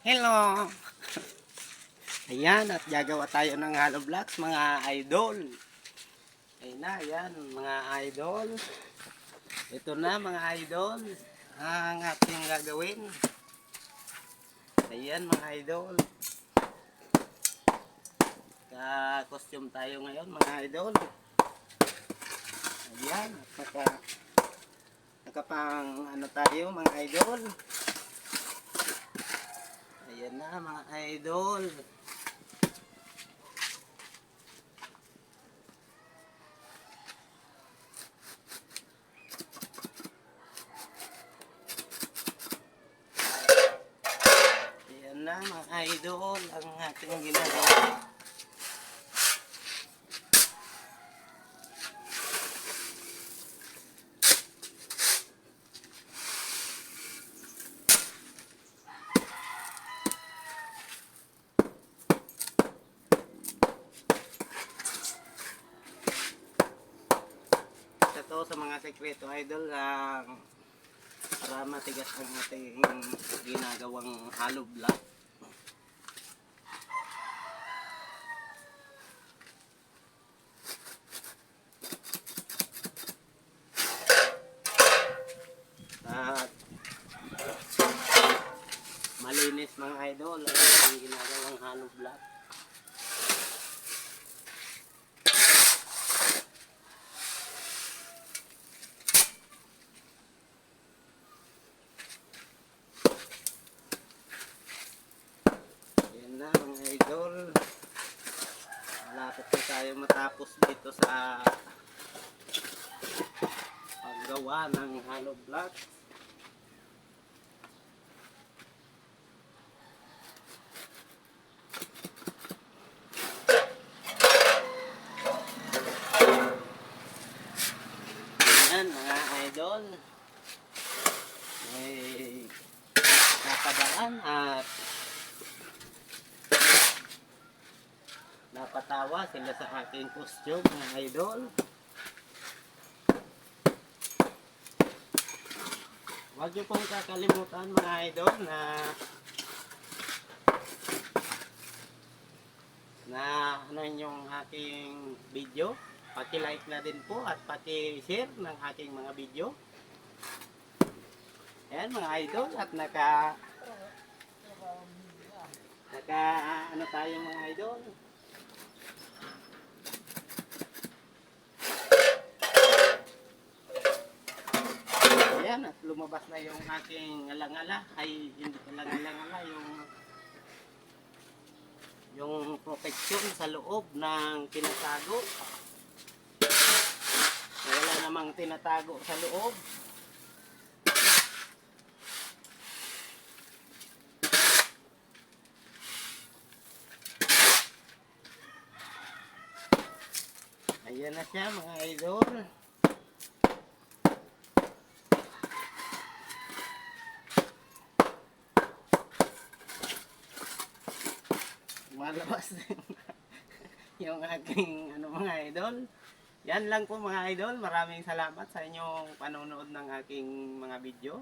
Hello! Ayan, at gagawa tayo ng hollow blocks, mga idol. Ayan na, ayan, mga idol. Ito na, mga idol, ang ating gagawin. Ayan, mga idol. Ka-costume tayo ngayon, mga idol. Ayan, at naka, nakapang ano tayo, mga idol. Ayan na mga idol. Ayan na mga idol ang ating ginagawa. Sa mga sekreto idol ang para matigas ang ating ginagawang hollow block. At malinis mga idol ang ginagawang hollow block. Yan na mga idol. Malapit na tayo matapos dito sa paggawa ng hollow blocks. Yan mga idol. May napadaan at napatawa sila sa aking costume mga idol. Huwag niyo pong kakalimutan mga idol na na ano yung aking video. Paki-like na din po at paki-share ng aking mga video. Ayan mga idol at naka naka ano tayo mga idol. Ayan, at lumabas na yung aking alangala. Ay, hindi pala alangala, yung yung protection sa loob ng tinatago. Wala namang tinatago sa loob. Ayan na siya mga idol. Malabas yung, yung aking ano mga idol. Yan lang po mga idol. Maraming salamat sa inyong panonood ng aking mga video.